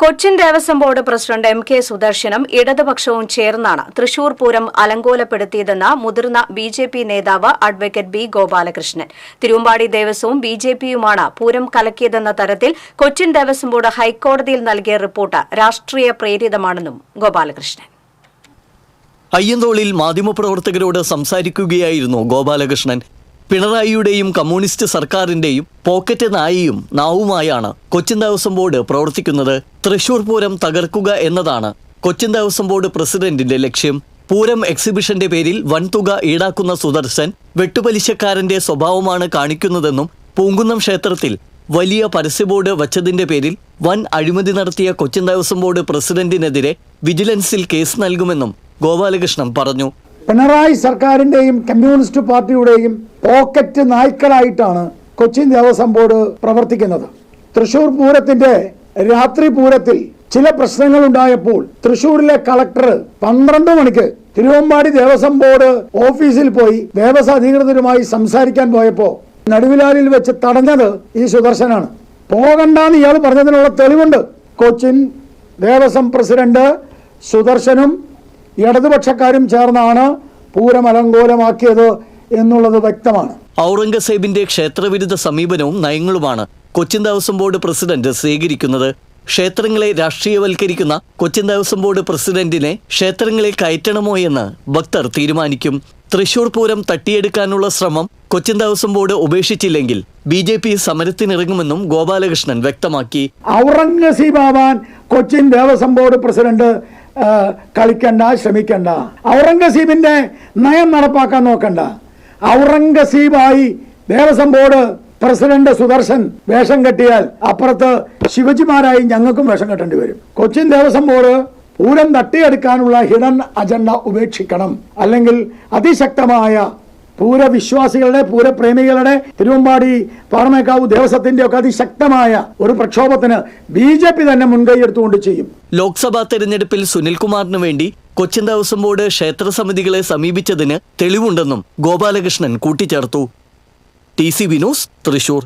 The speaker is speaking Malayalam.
Cochin Devaswom board president M K സുദർശനും ഇടതുപക്ഷവും ചേർന്നാണ് തൃശൂർ പൂരം അലങ്കോലപ്പെടുത്തിയതെന്ന് മുതിർന്ന ബി ജെ പി നേതാവ് അഡ്വക്കേറ്റ് ബി ഗോപാലകൃഷ്ണൻ. തിരുവമ്പാടി ദേവസ്വവും ബി ജെ പിയുമാണ് പൂരം കലക്കിയതെന്ന തരത്തിൽ കൊച്ചിൻ ദേവസ്വം ബോർഡ് ഹൈക്കോടതിയിൽ നൽകിയ റിപ്പോർട്ട് രാഷ്ട്രീയ പ്രേരിതമാണെന്നും ഗോപാലകൃഷ്ണൻ. അയ്യന്തോളിൽ മാധ്യമപ്രവർത്തകരോട് സംസാരിക്കുകയായിരുന്നു ഗോപാലകൃഷ്ണൻ. പിണറായിയുടെയും കമ്മ്യൂണിസ്റ്റ് സർക്കാരിന്റെയും പോക്കറ്റ് നായയും നാവുമായാണ് കൊച്ചിൻ ദേവസ്വം ബോർഡ് പ്രവർത്തിക്കുന്നത്. തൃശൂർ പൂരം തകർക്കുക എന്നതാണ് കൊച്ചിൻ ദേവസ്വം ബോർഡ് പ്രസിഡന്റിന്റെ ലക്ഷ്യം. പൂരം എക്സിബിഷന്റെ പേരിൽ വൻതുക ഈടാക്കുന്ന സുദർശൻ വെട്ടുപലിശക്കാരന്റെ സ്വഭാവമാണ് കാണിക്കുന്നതെന്നും പൂങ്കുന്നം ക്ഷേത്രത്തിൽ വലിയ പരസ്യബോർഡ് വച്ചതിന്റെ പേരിൽ വൻ അഴിമതി നടത്തിയ കൊച്ചിൻ ദേവസ്വം ബോർഡ് പ്രസിഡന്റിനെതിരെ വിജിലൻസിൽ കേസ് നൽകുമെന്നും ഗോപാലകൃഷ്ണൻ പറഞ്ഞു. പിണറായി സർക്കാരിന്റെയും കമ്മ്യൂണിസ്റ്റ് പാർട്ടിയുടെയും പോക്കറ്റ് നായ്ക്കളായിട്ടാണ് കൊച്ചിൻ ദേവസ്വം ബോർഡ് പ്രവർത്തിക്കുന്നത്. തൃശൂർ പൂരത്തിന്റെ രാത്രി പൂരത്തിൽ ചില പ്രശ്നങ്ങൾ ഉണ്ടായപ്പോൾ തൃശൂരിലെ കളക്ടർ പന്ത്രണ്ട് മണിക്ക് തിരുവമ്പാടി ദേവസ്വം ബോർഡ് ഓഫീസിൽ പോയി ദേവസ്വം അധികൃതരുമായി സംസാരിക്കാൻ പോയപ്പോ നടുവിലാലിൽ വെച്ച് തടഞ്ഞത് ഈ സുദർശനാണ്. പോകണ്ടെന്ന് ഇയാൾ പറഞ്ഞതിനുള്ള തെളിവുണ്ട്. കൊച്ചിൻ ദേവസ്വം പ്രസിഡന്റ് സുദർശനും ഇടതുപക്ഷക്കാരും ചേർന്നാണ് പൂരം അലങ്കോലമാക്കിയത് എന്നുള്ളത് വ്യക്തമാണ്. ഔറംഗസേബിന്റെ ക്ഷേത്രവിരുദ്ധ സമീപനവും നയങ്ങളുമാണ് കൊച്ചിൻ ദേവസ്വം ബോർഡ് പ്രസിഡന്റ് സ്വീകരിക്കുന്നത്. ക്ഷേത്രങ്ങളെ രാഷ്ട്രീയവൽക്കരിക്കുന്ന കൊച്ചിൻ ദേവസ്വം ബോർഡ് പ്രസിഡന്റിനെ ക്ഷേത്രങ്ങളെ കയറ്റണമോ എന്ന് ഭക്തർ തീരുമാനിക്കും. തൃശൂർ പൂരം തട്ടിയെടുക്കാനുള്ള ശ്രമം കൊച്ചിൻ ദേവസ്വം ബോർഡ് ഉപേക്ഷിച്ചില്ലെങ്കിൽ ബി ജെ പി സമരത്തിനിറങ്ങുമെന്നും ഗോപാലകൃഷ്ണൻ വ്യക്തമാക്കി. ഔറംഗസീബ് ആവാൻ കൊച്ചിൻ ദേവസ്വം ബോർഡ് പ്രസിഡന്റ് കളിക്കണ്ട ശ്രമിക്കണ്ട. ഔറംഗസീബിന്റെ നയം നടപ്പാക്കാൻ നോക്കണ്ട. ഔറംഗസീബായി ദേവസ്വം ബോർഡ് പ്രസിഡന്റ് സുദർശൻ വേഷം കെട്ടിയാൽ അപ്പുറത്ത് ശിവജിമാരായി ഞങ്ങൾക്കും വേഷം കെട്ടേണ്ടി വരും. കൊച്ചിൻ ദേവസ്വം ബോർഡ് പൂരം തട്ടിയെടുക്കാനുള്ള ഹിഡൻ അജണ്ട ഉപേക്ഷിക്കണം. അല്ലെങ്കിൽ അതിശക്തമായ പൂരവിശ്വാസികളുടെ പൂരപ്രേമികളുടെ തിരുവമ്പാടി പാറമേക്കാവ് ദേവസ്വത്തിന്റെ ഒക്കെ അതിശക്തമായ ഒരു പ്രക്ഷോഭത്തിന് ബി ജെ പി തന്നെ മുൻകൈയെടുത്തുകൊണ്ട് ചെയ്യും. ലോക്സഭാ തെരഞ്ഞെടുപ്പിൽ സുനിൽകുമാറിന് വേണ്ടി കൊച്ചിൻ ദേവസ്വം ബോർഡ് ക്ഷേത്ര സമിതികളെ സമീപിച്ചതിന് തെളിവുണ്ടെന്നും ഗോപാലകൃഷ്ണൻ കൂട്ടിച്ചേർത്തു. ടി സി വിനോസ് തൃശൂർ.